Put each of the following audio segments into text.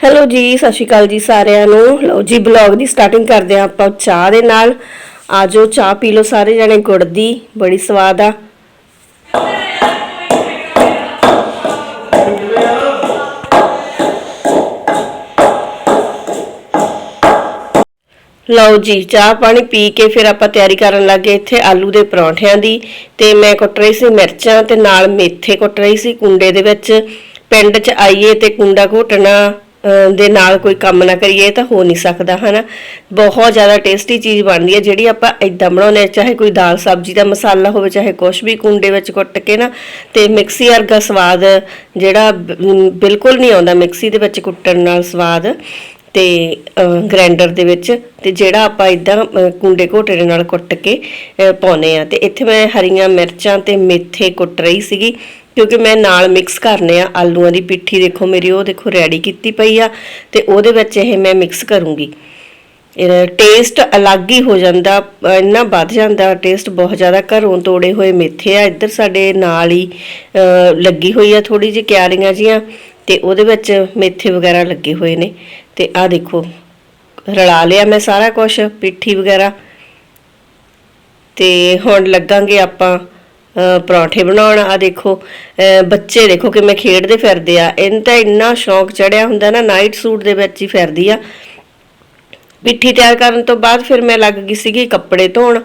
Hello ਜੀ, ਸਤਿ ਸ਼੍ਰੀ ਅਕਾਲ ਜੀ ਸਾਰਿਆਂ ਨੂੰ। ਲਓ ਜੀ ਬਲੌਗ ਦੀ ਸਟਾਰਟਿੰਗ ਕਰਦੇ ਹਾਂ ਆਪਾਂ ਚਾਹ ਦੇ ਨਾਲ। ਆਜੋ ਚਾਹ ਪੀ ਲਓ ਸਾਰੇ ਜਣੇ, ਗੁੜ ਦੀ ਬੜੀ ਸਵਾਦ ਆ। ਲਓ ਜੀ, ਚਾਹ ਪਾਣੀ ਪੀ ਕੇ ਫਿਰ ਆਪਾਂ ਤਿਆਰੀ ਕਰਨ ਲੱਗੇ ਇੱਥੇ ਆਲੂ ਦੇ ਪਰੌਂਠਿਆਂ ਦੀ। ਤੇ ਮੈਂ ਕੁੱਟ ਰਹੀ ਸੀ ਮਿਰਚਾਂ ਤੇ ਨਾਲ ਮੇਥੇ ਕੁੱਟ ਰਹੀ ਸੀ ਕੁੰਡੇ ਦੇ ਵਿੱਚ। ਪਿੰਡ 'ਚ ਆਈਏ ਤੇ ਕੁੰਡਾ ਘੋਟਣਾ। ਦੇ ਨਾਲ ਕੋਈ ਕੰਮ ਨਾ ਕਰੀਏ ਤਾਂ ਹੋ ਨਹੀਂ ਸਕਦਾ ਹਨਾ? ਬਹੁਤ ਜ਼ਿਆਦਾ ਟੇਸਟੀ ਚੀਜ਼ ਬਣਦੀ ਹੈ ਜਿਹੜੀ ਆਪਾਂ ਇਦਾਂ ਬਣਾਉਂਦੇ ਹਾਂ ਚਾਹੇ ਕੋਈ ਦਾਲ ਸਬਜ਼ੀ ਦਾ ਮਸਾਲਾ ਹੋਵੇ ਚਾਹੇ ਕੁਛ ਵੀ ਕੁੰਡੇ ਵਿੱਚ ਕੁੱਟ ਕੇ ਨਾ ਤੇ ਮਿਕਸੀ ਵਰਗਾ ਸਵਾਦ ਜਿਹੜਾ ਬਿਲਕੁਲ ਨਹੀਂ ਆਉਂਦਾ ਮਿਕਸੀ ਦੇ ਵਿੱਚ ਕੁੱਟਣ ਨਾਲ ਸਵਾਦ ਤੇ ਗ੍ਰਾਈਂਡਰ ਦੇ ਵਿੱਚ ਤੇ ਜਿਹੜਾ ਆਪਾਂ ਇਦਾਂ ਕੁੰਡੇ ਘੋਟੇ ਦੇ ਨਾਲ ਕੁੱਟ ਕੇ ਅਹ, ਪਾਉਨੇ ਆ ਤੇ ਇੱਥੇ ਮੈਂ ਹਰੀਆਂ ਮਿਰਚਾਂ ਤੇ ਮੇਥੇ ਕੁੱਟ ਰਹੀ ਸੀਗੀ ਕਿਉਂਕਿ ਮੈਂ ਨਾਲ ਮਿਕਸ ਕਰਨੇ ਆ, ਆਲੂਆਂ ਦੀ ਪਿੱਠੀ ਦੇਖੋ ਮੇਰੀ, ਉਹ ਦੇਖੋ ਰੈਡੀ ਕੀਤੀ ਪਈ ਆ ਤੇ ਉਹਦੇ ਵਿੱਚ ਇਹ ਮੈਂ ਮਿਕਸ ਕਰੂੰਗੀ। ਇਹਦਾ ਟੇਸਟ ਅਲੱਗ ਹੀ ਹੋ ਜਾਂਦਾ, ਇੰਨਾ ਵੱਧ ਜਾਂਦਾ ਟੇਸਟ ਬਹੁਤ ਜ਼ਿਆਦਾ ਘਰੋਂ ਤੋੜੇ ਹੋਏ ਮੇਥੇ ਆ, ਇੱਧਰ ਸਾਡੇ ਨਾਲ ਹੀ ਲੱਗੀ ਹੋਈ ਆ ਥੋੜੀ ਜਿਹੀ ਕਿਆਰੀਆਂ ਜੀਆਂ ਤੇ ਉਹਦੇ ਵਿੱਚ ਮੇਥੇ ਵਗੈਰਾ ਲੱਗੇ ਹੋਏ ਨੇ ਤੇ ਆ ਦੇਖੋ, ਰਲਾ ਲਿਆ ਮੈਂ ਸਾਰਾ ਕੁਝ ਪਿੱਠੀ ਵਗੈਰਾ। ਤੇ ਹੁਣ ਲੱਗਾਂਗੇ ਆਪਾਂ ਪਰੌਂਠੇ ਬਣਾਉਣ। ਆ ਦੇਖੋ ਬੱਚੇ ਦੇਖੋ ਕਿ ਮੈਂ ਖੇਡਦੇ ਫਿਰਦੇ ਆ। ਇਹਨਾਂ ਤਾਂ ਇੰਨਾ ਸ਼ੌਂਕ ਚੜਿਆ ਹੁੰਦਾ ਨਾ, ਨਾਈਟ ਸੂਟ ਦੇ ਵਿੱਚ ਹੀ ਫਿਰਦੀ ਆ। ਪਿੱਠੀ ਤਿਆਰ ਕਰਨ ਤੋਂ ਬਾਅਦ ਫਿਰ ਮੈਂ ਲੱਗ ਗਈ ਸੀਗੀ ਕੱਪੜੇ ਧੋਣ।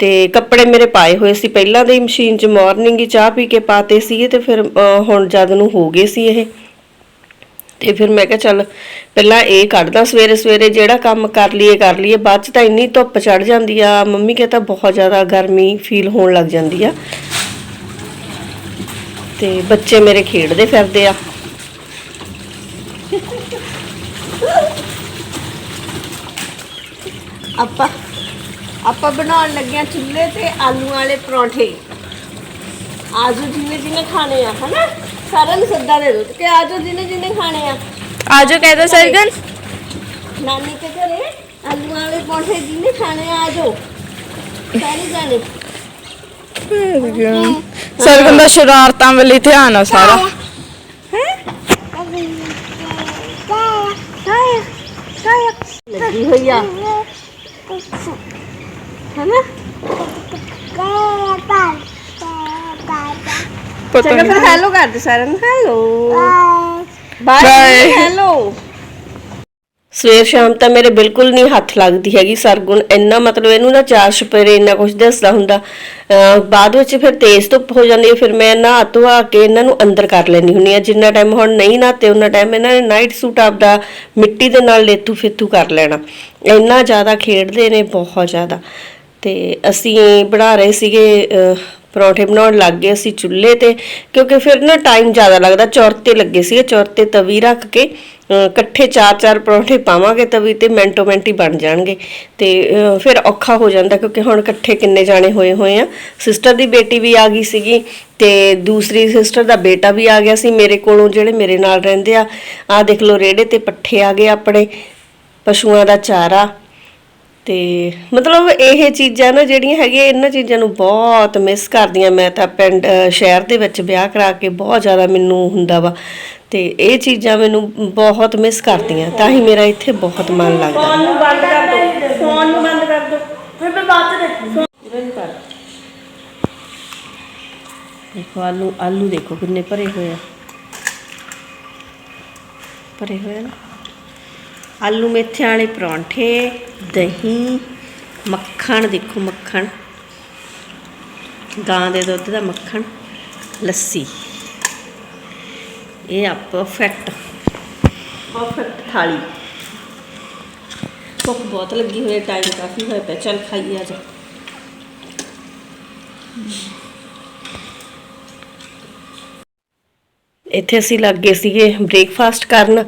ਤੇ ਕੱਪੜੇ ਮੇਰੇ ਪਾਏ ਹੋਏ ਸੀ। ਪਹਿਲਾਂ ਦੇ ਹੀ ਮਸ਼ੀਨ 'ਚ ਮਾਰਨਿੰਗ ਹੀ ਚਾਹ ਪੀ ਕੇ ਪਾਤੇ ਸੀਗੇ ਤੇ ਫਿਰ ਹੁਣ ਜਦ ਨੂੰ ਹੋ ਗਏ ਸੀ ਇਹ। ਤੇ ਫਿਰ ਮੈਂ ਕਿਹਾ ਚੱਲ ਪਹਿਲਾਂ ਇਹ ਕੱਢਦਾ ਸਵੇਰੇ ਸਵੇਰੇ, ਜਿਹੜਾ ਕੰਮ ਕਰ ਲਈਏ ਕਰ ਲਈਏ, ਬਾਅਦ ਚ ਤਾਂ ਇੰਨੀ ਧੁੱਪ ਚੜ ਜਾਂਦੀ ਆ, ਮੰਮੀ ਕਹਿੰਦਾ ਬਹੁਤ ਜ਼ਿਆਦਾ ਗਰਮੀ ਫੀਲ ਹੋਣ ਲੱਗ ਜਾਂਦੀ ਆ। ਤੇ ਬੱਚੇ ਮੇਰੇ ਖੇਡਦੇ ਫਿਰਦੇ ਆ। ਆਪਾਂ ਆਪਾਂ ਬਣਾਉਣ ਲੱਗਿਆ ਚੁੱਲ੍ਹੇ ਤੇ ਆਲੂ ਵਾਲੇ ਪਰੌਂਠੇ। ਆਜੂ ਜਿਵੇਂ ਜਿਵੇਂ ਖਾਣੇ ਆ, ਹਨਾ? ਸਾਰਿਆਂ ਨੂੰ ਸੱਦਾ ਦੇ ਦੋ ਕਿ ਆਜੋ ਜਿਹਨੇ ਜਿਹਨੇ ਖਾਣੇ ਆ। ਆਜੋ ਕਹਿ ਦੋ ਸਰਗਨ ਨਾਨੀ ਕੇ ਘਰੇ ਆਲੂ ਵਾਲੇ ਪਰੌਂਠੇ ਜਿਹਨੇ ਖਾਣੇ ਆ ਆਜੋ। ਸਾਰੇ ਜਾਣੇ। ਸਰਗਨ ਦਾ ਸ਼ਰਾਰਤਾਂ ਵੱਲ ਧਿਆਨ ਆ ਸਾਰਾ। ਲੱਗੀ ਹੋਈ ਆ। ਹਨਾ? ਪਤਾ ਚੰਗਾ ਨਹੀਂ ਫਿਰ ਹੈਲੋ ਕਰ ਦੇ ਸਾਰਿਆਂ ਨੂੰ। Hello bye Bye. ਹੈਲੋ ਸਵੇਰ ਸ਼ਾਮ ਤਾਂ ਮੇਰੇ ਬਿਲਕੁਲ ਨਹੀਂ ਹੱਥ ਲੱਗਦੀ ਹੈਗੀ ਸਰਗੁਣ। ਇੰਨਾ ਮਤਲਬ ਇਹਨੂੰ ਨਾ ਚਾਰ ਛਪੇਰੇ ਇੰਨਾ ਕੁਝ ਦੱਸਦਾ ਹੁੰਦਾ। ਅਹ ਬਾਅਦ ਵਿੱਚ ਫਿਰ ਤੇਜ਼ ਧੁੱਪ ਹੋ ਜਾਂਦੀ ਹੈ ਫਿਰ ਮੈਂ ਨਹਾ ਧਵਾ ਕੇ ਇਹਨਾਂ ਨੂੰ ਅੰਦਰ ਕਰ ਲੈਂਦੀ ਹੁੰਦੀ ਆ ਜਿੰਨਾ ਟਾਈਮ ਹੁਣ ਨਹੀਂ ਨਹਾਤੇ ਉਹਨਾਂ ਟਾਈਮ ਇਹਨਾਂ ਨੇ ਨਾਈਟ ਸੂਟ ਆਪਦਾ ਮਿੱਟੀ ਦੇ ਨਾਲ ਲੇਤੂ ਫਿੱਤੂ ਕਰ ਲੈਣਾ। ਇੰਨਾ ਜ਼ਿਆਦਾ ਖੇਡਦੇ ਨੇ ਬਹੁਤ ਜ਼ਿਆਦਾ। ਤੇ ਅਸੀਂ ਬਣਾ ਰਹੇ ਸੀਗੇ ਪਰੌਂਠੇ ਬਣਾਉਣ ਲੱਗ ਗਏ ਅਸੀਂ ਚੁੱਲ੍ਹੇ ਤੇ, ਕਿਉਂਕਿ ਫਿਰ ਨਾ ਟਾਈਮ ਜ਼ਿਆਦਾ ਲੱਗਦਾ ਚੌਰ ਤੇ ਲੱਗੇ ਸੀਗੇ ਚੌਰ ਤੇ ਤਵੀ ਰੱਖ ਕੇ ਇਕੱਠੇ ਚਾਰ ਚਾਰ ਪਰੌਂਠੇ ਪਾਵਾਂਗੇ ਤਵੀ ਤੇ ਮਿੰਟੋ ਮਿੰਟ ਹੀ ਬਣ ਜਾਣਗੇ। ਤੇ ਫਿਰ ਔਖਾ ਹੋ ਜਾਂਦਾ ਕਿਉਂਕਿ ਹੁਣ ਇਕੱਠੇ ਕਿੰਨੇ ਜਾਣੇ ਹੋਏ ਹੋਏ ਆ। ਸਿਸਟਰ ਦੀ ਬੇਟੀ ਵੀ ਆ ਗਈ ਸੀਗੀ ਤੇ ਦੂਸਰੀ ਸਿਸਟਰ ਦਾ ਬੇਟਾ ਵੀ ਆ ਗਿਆ ਸੀ ਮੇਰੇ ਕੋਲੋਂ, ਜਿਹੜੇ ਮੇਰੇ ਨਾਲ ਰਹਿੰਦੇ ਆ। ਆ ਦੇਖ ਲਓ ਰੇੜੇ ਤੇ ਪੱਠੇ ਆ ਗਏ ਆਪਣੇ, ਪਸ਼ੂਆਂ ਦਾ ਚਾਰਾ। ਤੇ ਮਤਲਬ ਇਹ ਚੀਜ਼ਾਂ ਨਾ ਜਿਹੜੀਆਂ ਹੈਗੀਆਂ ਇਹਨਾਂ ਚੀਜ਼ਾਂ ਨੂੰ ਬਹੁਤ ਮਿਸ ਕਰਦੀਆਂ ਮੈਂ ਤਾਂ ਪਿੰਡ ਸ਼ਹਿਰ ਦੇ ਵਿੱਚ ਵਿਆਹ ਕਰਾ ਕੇ ਬਹੁਤ ਜ਼ਿਆਦਾ ਮੈਨੂੰ ਹੁੰਦਾ ਵਾ। ਤੇ ਇਹ ਚੀਜ਼ਾਂ ਮੈਨੂੰ ਬਹੁਤ ਮਿਸ ਕਰਦੀਆਂ ਤਾਂ ਹੀ ਮੇਰਾ ਇੱਥੇ ਬਹੁਤ ਮਨ ਲੱਗਦਾ। ਫੋਨ ਨੂੰ ਬੰਦ ਕਰ ਦੋ ਫੋਨ ਨੂੰ ਬੰਦ ਕਰ ਦੋ। ਫਿਰ ਮੈਂ ਬਾਅਦ ਚ ਦੇਖੂ। ਦੇਖੋ ਆਲੂ ਆਲੂ ਦੇਖੋ ਕਿੰਨੇ ਭਰੇ ਹੋਏ ਆ। ਭਰੇ ਹੋਏ ਆ ਨਾ। ਆਲੂ ਮੇਥਿਆਂ ਵਾਲੇ ਪਰੌਂਠੇ ਦਹੀਂ ਮੱਖਣ ਦੇਖੋ ਮੱਖਣ। ਗਾਂ ਦੇ ਦੁੱਧ ਦਾ ਮੱਖਣ ਲੱਸੀ। ਇਹ ਆ ਪਰਫੈਕਟ ਪਰਫੈਕਟ ਥਾਲੀ। ਭੁੱਖ ਬਹੁਤ ਲੱਗੀ ਹੋਈ ਹੈ ਟਾਈਮ ਕਾਫੀ ਹੋਇਆ ਪਿਆ। ਚੱਲ ਖਾਈਏ ਆ ਜਾ ਇੱਥੇ ਅਸੀਂ ਲੱਗੇ ਸੀਗੇ ਬ੍ਰੇਕਫਾਸਟ ਕਰਨ।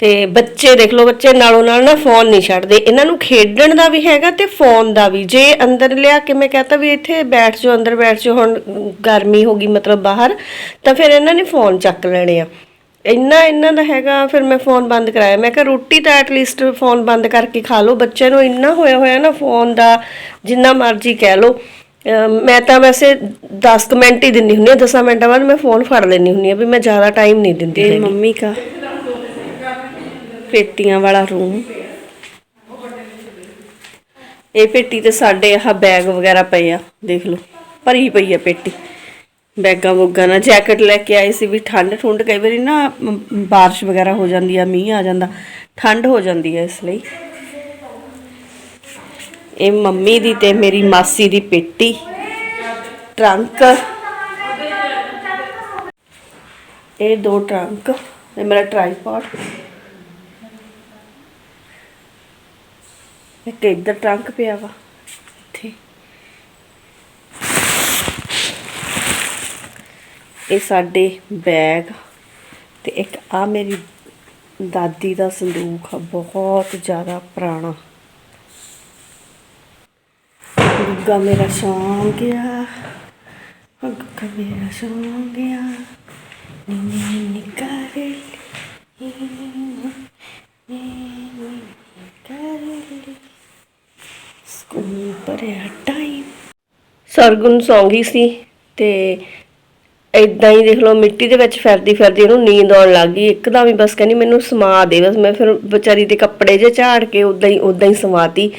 ਤੇ ਬੱਚੇ ਦੇਖ ਲਓ ਬੱਚੇ ਨਾਲੋਂ ਨਾਲ ਨਾ ਫੋਨ ਨਹੀਂ ਛੱਡਦੇ। ਇਹਨਾਂ ਨੂੰ ਖੇਡਣ ਦਾ ਵੀ ਹੈਗਾ ਤੇ ਫੋਨ ਦਾ ਵੀ। ਜੇ ਅੰਦਰ ਲਿਆ ਕੇ ਮੈਂ ਕਹਤਾ ਵੀ ਇੱਥੇ ਬੈਠ ਜਾਓ ਅੰਦਰ ਬੈਠ ਜਾਓ ਹੁਣ ਗਰਮੀ ਹੋ ਗਈ ਮਤਲਬ ਬਾਹਰ ਤਾਂ ਫਿਰ ਇਹਨਾਂ ਨੇ ਫੋਨ ਚੱਕ ਲੈਣੇ ਆ। ਇੰਨਾ ਇੰਨਾ ਦਾ ਹੈਗਾ ਫਿਰ ਮੈਂ ਫੋਨ ਬੰਦ ਕਰਾਇਆ। ਮੈਂ ਕਿਹਾ ਰੋਟੀ ਤਾਂ ਐਟ ਲੀਸਟ ਫੋਨ ਬੰਦ ਕਰਕੇ ਖਾ ਲਓ। ਬੱਚੇ ਨੂੰ ਇੰਨਾ ਹੋਇਆ ਹੋਇਆ ਨਾ ਫੋਨ ਦਾ ਜਿੰਨਾ ਮਰਜ਼ੀ ਕਹਿ ਲਓ। ਮੈਂ ਤਾਂ ਵੈਸੇ 10 ਮਿੰਟ ਹੀ ਦਿੰਨੀ ਹੁੰਨੀ ਆ 10 ਮਿੰਟਾਂ ਬਾਅਦ ਮੈਂ ਫੋਨ ਫੜ ਲੈਣੀ ਹੁੰਨੀ ਆ ਵੀ ਮੈਂ ਜ਼ਿਆਦਾ ਟਾਈਮ ਨਹੀਂ ਦਿੰਦੀ ਤੇ ਮੰਮੀ ਕਾ। ਪੇਟੀਆਂ ਵਾਲਾ ਰੂਮ ਇਹ ਪੇਟੀ ਤੇ ਸਾਡੇ ਆਹ ਬੈਗ ਵਗੈਰਾ ਪਏ ਆ ਦੇਖ ਲਓ ਭਰੀ ਪਈ ਆ ਪੇਟੀ। ਬੈਗਾਂ ਬੁੱਗਾਂ ਨਾਲ ਜੈਕਟ ਲੈ ਕੇ ਆਏ ਸੀ ਵੀ ਠੰਡ ਠੁੰਡ ਕਈ ਵਾਰੀ ਨਾ ਮ, ਵਗੈਰਾ ਹੋ ਜਾਂਦੀ ਆ ਮੀਂਹ ਆ ਜਾਂਦਾ ਠੰਡ ਹੋ ਜਾਂਦੀ ਹੈ ਇਸ ਲਈ। ਇਹ ਮੰਮੀ ਦੀ ਤੇ ਮੇਰੀ ਮਾਸੀ ਦੀ ਪੇਟੀ ਟਰੰਕ। ਇਹ ਦੋ ਟਰੰਕ ਇਹ ਮੇਰਾ ਟ੍ਰਾਈਪੋਡ ਇੱਕ ਇੱਧਰ ਟਰੰਕ ਪਿਆ ਵਾ ਇੱਥੇ। ਇਹ ਸਾਡੇ ਬੈਗ ਤੇ ਇੱਕ ਆ ਮੇਰੀ ਦਾਦੀ ਦਾ ਸੰਦੂਕ ਆ, ਬਹੁਤ ਜ਼ਿਆਦਾ ਪੁਰਾਣਾ। ਗੁੱਗਾ ਮੇਰਾ ਸੌਂ ਗਿਆ, ਗੁੱਗਾ ਮੇਰਾ ਸੌਂ ਗਿਆ ਨੀ ਨੀ ਨੀ ਨੀ ਨੀ ਨੀ ਸਕੂਲ ਪਰਿਆ ਟਾਈਮ ਸਰਗੁਣ ਸੌਂਗੀ ਸੀ ਤੇ ਇਦਾਂ ਹੀ ਦੇਖ ਲਓ, ਮਿੱਟੀ ਦੇ ਵਿੱਚ ਫਿਰਦੀ ਫਿਰਦੀ ਇਹਨੂੰ ਨੀਂਦ ਆਉਣ ਲੱਗ ਗਈ। ਇੱਕਦਮ ਹੀ ਬਸ ਕਹਿੰਦੀ ਮੈਨੂੰ ਸਮਾ ਦੇ, ਬਸ ਮੈਂ ਫਿਰ ਵਿਚਾਰੀ ਦੇ ਕੱਪੜੇ ਜੇ ਝਾੜ ਕੇ ਉਦਾਂ ਹੀ ਉਦਾਂ ਹੀ ਸਮਾਤੀ।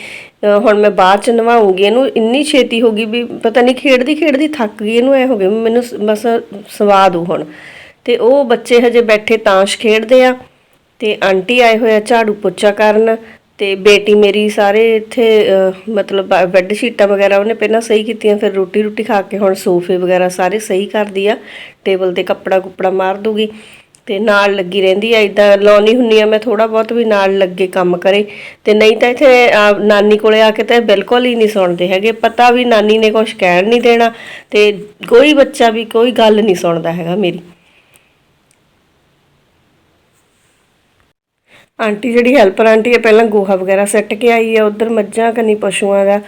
ਹੁਣ ਮੈਂ ਬਾਅਦ ਚ ਨਵਾਉਂਗੀ। ਇਹਨੂੰ ਇੰਨੀ ਛੇਤੀ ਹੋ ਗਈ ਵੀ ਪਤਾ ਨਹੀਂ ਖੇਡਦੀ ਖੇਡਦੀ ਥੱਕ ਗਈ, ਇਹਨੂੰ ਐ ਹੋ ਗਿਆ ਮੈਨੂੰ ਬਸ ਸਵਾ ਦੂ ਹੁਣ। ਤੇ ਉਹ ਬੱਚੇ ਹਜੇ ਬੈਠੇ ਤਾਸ਼ ਖੇਡਦੇ ਆ ਤੇ ਆਂਟੀ ਆਏ ਹੋਏ ਆ ਝਾੜੂ ਪੋਚਾ ਕਰਨ। ਤੇ ਬੇਟੀ ਮੇਰੀ ਸਾਰੇ ਇੱਥੇ ਮਤਲਬ, ਬ- ਬੈੱਡ ਸ਼ੀਟਾਂ ਵਗੈਰਾ ਉਹਨੇ ਪਹਿਲਾਂ ਸਹੀ ਕੀਤੀਆਂ, ਫਿਰ ਰੋਟੀ ਰੋਟੀ ਖਾ ਕੇ ਹੁਣ ਸੋਫੇ ਵਗੈਰਾ ਸਾਰੇ ਸਹੀ ਕਰਦੀ ਆ, ਟੇਬਲ ਤੇ ਕੱਪੜਾ ਕੁੱਪੜਾ ਮਾਰ ਦੂਗੀ ਤੇ ਨਾਲ ਲੱਗੀ ਰਹਿੰਦੀ ਆ ਇਦਾਂ ਲਾਉਣੀ ਹੁੰਨੀ ਆ ਮੈਂ ਥੋੜਾ ਬਹੁਤ ਵੀ ਨਾਲ ਲੱਗੇ ਕੰਮ ਕਰੇ ਤੇ ਨਹੀਂ ਤਾਂ ਇੱਥੇ ਨਾਨੀ ਕੋਲੇ ਆ ਕੇ ਤਾਂ ਇਹ ਬਿਲਕੁਲ ਹੀ ਨਹੀਂ ਸੁਣਦੇ ਹੈਗੇ, ਪਤਾ ਵੀ ਨਾਨੀ ਨੇ ਕੁਝ ਕਹਿਣ ਨਹੀਂ ਦੇਣਾ ਤੇ ਕੋਈ ਬੱਚਾ ਵੀ ਕੋਈ ਗੱਲ ਨਹੀਂ ਸੁਣਦਾ ਹੈਗਾ ਮੇਰੀ। ਆਂਟੀ ਜਿਹੜੀ ਹੈਲਪਰ ਆਂਟੀ ਹੈ ਪਹਿਲਾਂ ਗੋਹਾ ਵਗੈਰਾ ਸੱਟ ਕੇ ਆਈ ਹੈ ਉਧਰ ਮੱਝਾਂ ਕਨੀ ਪਸ਼ੂਆਂ ਦਾ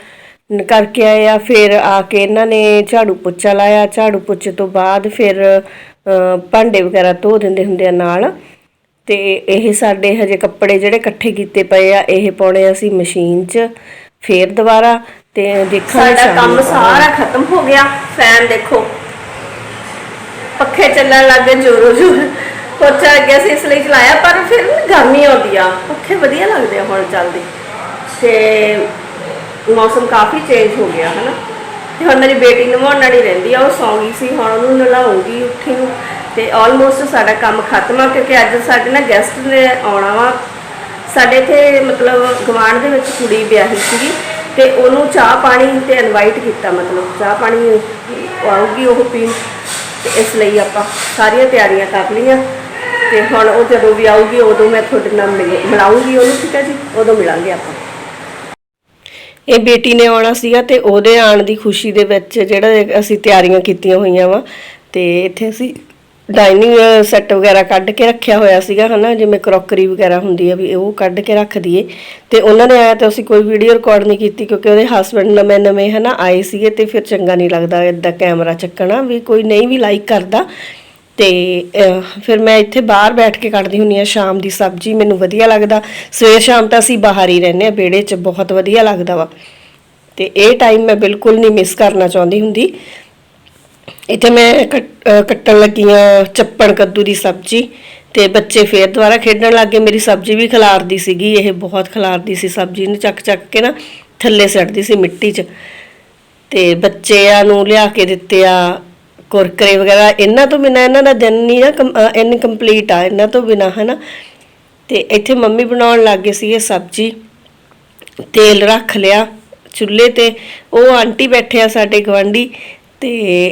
ਕਰਕੇ ਆਏ ਆ ਫਿਰ ਆ ਕੇ ਇਹਨਾਂ ਨੇ ਝਾੜੂ ਪੋਚਾ ਲਾਇਆ ਝਾੜੂ ਪੋਚੇ ਤੋਂ ਬਾਅਦ ਫਿਰ ਭਾਂਡੇ ਵਗੈਰਾ ਧੋ ਦਿੰਦੇ ਹੁੰਦੇ ਆ ਨਾਲ। ਤੇ ਇਹ ਸਾਡੇ ਹਜੇ ਕੱਪੜੇ ਜਿਹੜੇ ਇਕੱਠੇ ਕੀਤੇ ਪਏ ਆ ਇਹ ਪਾਉਣੇ ਅਸੀਂ ਮਸ਼ੀਨ 'ਚ ਫੇਰ ਦੁਬਾਰਾ। ਤੇ ਦੇਖਾਂਗੇ ਸਾਡਾ ਕੰਮ ਸਾਰਾ ਖਤਮ ਹੋ ਗਿਆ ਫੈਨ ਦੇਖੋ। ਪੱਖੇ ਚੱਲਣ ਲੱਗ ਜੋਰੋ ਜੋਰ ਪੋਚਾ ਅੱਗੇ ਅਸੀਂ ਇਸ ਲਈ ਚਲਾਇਆ, ਪਰ ਫਿਰ ਗਰਮੀ ਆਉਂਦੀ ਆ। ਪੱਖੇ ਵਧੀਆ ਲੱਗਦੇ ਆ ਹੁਣ ਚੱਲਦੇ। ਤੇ ਮੌਸਮ ਕਾਫੀ ਚੇਂਜ ਹੋ ਗਿਆ, ਹਨਾ? ਤੇ ਹੁਣ ਮੇਰੀ ਬੇਟੀ ਨਵਾਉਣ ਵਾਲੀ ਰਹਿੰਦੀ ਆ, ਉਹ ਸੌਂ ਗਈ ਸੀ, ਹੁਣ ਉਹਨੂੰ ਨਲਾਉਂਗੀ ਉੱਠੀ ਨੂੰ। ਤੇ ਆਲਮੋਸਟ ਸਾਡਾ ਕੰਮ ਖਤਮ ਆ, ਕਿਉਂਕਿ ਅੱਜ ਸਾਡੇ ਨਾ ਗੈਸਟ ਨੇ ਆਉਣਾ ਵਾ। ਸਾਡੇ ਇੱਥੇ ਮਤਲਬ ਗਵਾਂਢ ਦੇ ਵਿੱਚ ਕੁੜੀ ਵਿਆਹੀ ਸੀਗੀ, ਤੇ ਉਹਨੂੰ ਚਾਹ ਪਾਣੀ ਤੇ ਇਨਵਾਈਟ ਕੀਤਾ, ਮਤਲਬ ਚਾਹ ਪਾਣੀ ਉਹ ਆਊਗੀ ਉਹ ਪੀਣ। ਇਸ ਲਈ ਆਪਾਂ ਸਾਰੀਆਂ ਤਿਆਰੀਆਂ ਕਰ ਲਈਆਂ। ਤੇ ਹੁਣ ਉਹ ਜਦੋਂ ਵੀ ਆਊਗੀ, ਉਦੋਂ ਮੈਂ ਤੁਹਾਡੇ ਨਾਲ ਮਿਲ- ਮਿਲਾਊਂਗੀ ਉਹਨੂੰ, ਠੀਕ ਹੈ ਜੀ? ਉਦੋਂ ਮਿਲਾਂਗੇ ਆਪਾਂ। ਇਹ ਬੇਟੀ ਨੇ ਆਉਣਾ ਸੀਗਾ ਤੇ ਉਹਦੇ ਆਉਣ ਦੀ ਖੁਸ਼ੀ ਦੇ ਵਿੱਚ ਜਿਹੜਾ ਅਸੀਂ ਤਿਆਰੀਆਂ ਕੀਤੀਆਂ ਹੋਈਆਂ ਵਾ, ਤੇ ਇੱਥੇ ਅਸੀਂ ਡਾਈਨਿੰਗ ਸੈੱਟ ਵਗੈਰਾ ਕੱਢ ਕੇ ਰੱਖਿਆ ਹੋਇਆ ਸੀਗਾ, ਹਨਾ? ਜਿਵੇਂ ਕਰੋਕਰੀ ਵਗੈਰਾ ਹੁੰਦੀ ਆ ਵੀ ਉਹ ਕੱਢ ਕੇ ਰੱਖ ਦਈਏ। ਤੇ ਉਹਨਾਂ ਨੇ ਆਇਆ ਤਾਂ ਅਸੀਂ ਕੋਈ ਵੀਡੀਓ ਰਿਕਾਰਡ ਨਹੀਂ ਕੀਤੀ ਕਿਉਂਕਿ ਉਹਦੇ ਹਸਬੰਡ ਨਵੇਂ ਨਵੇਂ ਹਨਾ, ਆਏ ਸੀਗੇ ਤੇ ਫਿਰ ਚੰਗਾ ਨਹੀਂ ਲੱਗਦਾ ਇਦਾਂ ਕੈਮਰਾ ਚੱਕਣਾ ਵੀ ਕੋਈ ਨਹੀਂ ਵੀ ਲਾਈਕ ਕਰਦਾ। ਤੇ ਫਿਰ ਮੈਂ ਇੱਥੇ ਬਾਹਰ ਬੈਠ ਕੇ ਕੱਢਦੀ ਹੁੰਨੀ ਆ ਸ਼ਾਮ ਦੀ ਸਬਜ਼ੀ, ਮੈਨੂੰ ਵਧੀਆ ਲੱਗਦਾ। ਸਵੇਰ ਸ਼ਾਮ ਤਾਂ ਅਸੀਂ ਬਾਹਰ ਹੀ ਰਹਿੰਦੇ ਆ ਵਿਹੜੇ 'ਚ ਬਹੁਤ ਵਧੀਆ ਲੱਗਦਾ ਵਾ। ਤੇ ਇਹ ਟਾਈਮ ਮੈਂ ਬਿਲਕੁਲ ਨਹੀਂ ਮਿਸ ਕਰਨਾ ਚਾਹੁੰਦੀ ਹੁੰਦੀ। ਇੱਥੇ ਮੈਂ ਕੱਟਣ ਲੱਗੀ ਆ ਚੱਪਣ ਕੱਦੂ ਦੀ ਸਬਜ਼ੀ ਤੇ ਬੱਚੇ ਫੇਰ ਦੁਬਾਰਾ ਖੇਡਣ ਲੱਗੇ ਮੇਰੀ ਸਬਜ਼ੀ ਵੀ ਖਿਲਾਰਦੀ ਸੀਗੀ, ਇਹ ਬਹੁਤ ਖਿਲਾਰਦੀ ਸੀ ਸਬਜ਼ੀ ਨੂੰ। ਚੱਕ ਚੱਕ ਕੇ ਨਾ ਥੱਲੇ ਸੱਟਦੀ ਸੀ ਮਿੱਟੀ 'ਚ। ਤੇ ਬੱਚਿਆਂ ਨੂੰ ਲਿਆ ਕੇ ਦਿੱਤੇ ਆ ਕੁਰਕਰੇ ਵਗੈਰਾ, ਇਹਨਾਂ ਤੋਂ ਬਿਨਾ ਇਹਨਾਂ ਦਾ ਦਿਨ ਨਹੀਂ ਨਾ ਇਨਕੰਪਲੀਟ ਆ, ਇਹਨਾਂ ਤੋਂ ਬਿਨਾ, ਹਨਾ? ਤੇ ਇੱਥੇ ਮੰਮੀ ਬਣਾਉਣ ਲੱਗੇ ਸੀ ਇਹ ਸਬਜ਼ੀ, ਤੇਲ ਰੱਖ ਲਿਆ ਚੁੱਲ੍ਹੇ ਤੇ, ਉਹ ਆਂਟੀ ਬੈਠੇ ਆ ਸਾਡੇ ਗਵਾਂਢੀ ਤੇ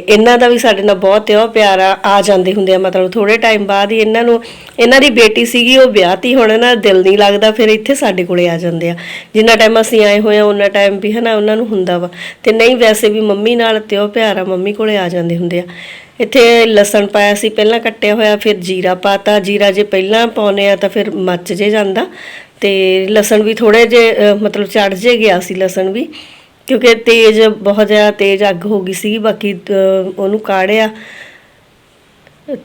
ਇਹਨਾਂ ਦਾ ਵੀ ਸਾਡੇ ਨਾਲ ਬਹੁਤ ਤਿਉ ਪਿਆਰ ਆ ਜਾਂਦੇ ਹੁੰਦੇ ਆ। ਮਤਲਬ ਥੋੜੇ ਟਾਈਮ ਬਾਅਦ ਹੀ ਇਹਨਾਂ ਨੂੰ, ਇਹਨਾਂ ਦੀ ਬੇਟੀ ਸੀਗੀ, ਉਹ ਵਿਆਹਤੀ ਹੁਣ ਇਹਨਾਂ ਦਾ ਦਿਲ ਨਹੀਂ ਲੱਗਦਾ, ਫਿਰ ਇੱਥੇ ਸਾਡੇ ਕੋਲੇ ਆ ਜਾਂਦੇ ਆ। ਜਿੰਨਾ ਟਾਈਮ ਅਸੀਂ ਆਏ ਹੋਏ ਆ ਉਹਨਾਂ ਟਾਈਮ ਵੀ ਹਨਾ ਉਹਨਾਂ ਨੂੰ ਹੁੰਦਾ ਵਾ। ਤੇ ਨਹੀਂ ਵੈਸੇ ਵੀ ਮੰਮੀ ਨਾਲ ਤਿਉ ਪਿਆਰ ਆ, ਮੰਮੀ ਕੋਲੇ ਆ ਜਾਂਦੇ ਹੁੰਦੇ ਆ। ਇੱਥੇ ਲਸਣ ਪਾਇਆ ਸੀ, ਪਹਿਲਾਂ ਕੱਟਿਆ ਹੋਇਆ, ਫਿਰ ਜੀਰਾ ਪਾਤਾ। ਜੀਰਾ ਜੇ ਪਹਿਲਾਂ ਪਾਉਨੇ ਆ ਤਾਂ ਫਿਰ ਮੱਚ ਜੇ ਜਾਂਦਾ। ਤੇ ਲਸਣ ਵੀ ਥੋੜੇ ਜੇ ਮਤਲਬ ਚੜ ਜੇ ਗਿਆ ਸੀ ਲਸਣ ਵੀ। ਕਿਉਂਕਿ ਤੇਜ਼, ਬਹੁਤ ਜ਼ਿਆਦਾ ਤੇਜ਼ ਅੱਗ ਹੋ ਗਈ ਸੀ, ਬਾਕੀ ਉਹਨੂੰ ਕਾੜਿਆ